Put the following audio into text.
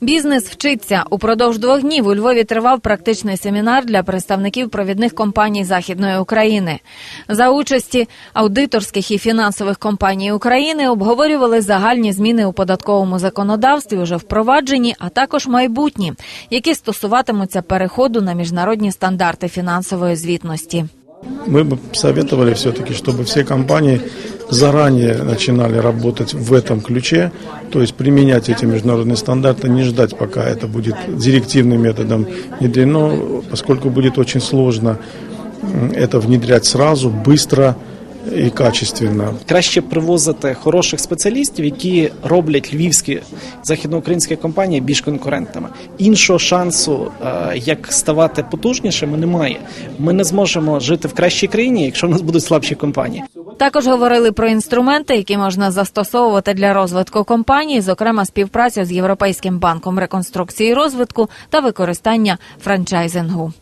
Бізнес вчиться. Упродовж двох днів у Львові тривав практичний семінар для представників провідних компаній Західної України. За участі аудиторських і фінансових компаній України обговорювали загальні зміни у податковому законодавстві, уже впроваджені, а також майбутні, які стосуватимуться переходу на міжнародні стандарти фінансової звітності. Мы бы советовали все-таки, чтобы все компании заранее начинали работать в этом ключе, то есть применять эти международные стандарты, не ждать, пока это будет директивным методом внедрено, поскольку будет очень сложно это внедрять сразу, быстро и качественно. Краще привозити хороших спеціалістів, які роблять львівські західноукраїнські компанії більш конкурентними. Іншого шансу, е, як ставати потужнішими, немає. Ми не зможемо жити в кращій країні, якщо в нас будуть слабші компанії. Також говорили про інструменти, які можна застосовувати для розвитку компанії, зокрема співпрацю з Європейським банком реконструкції і розвитку та використання франчайзингу.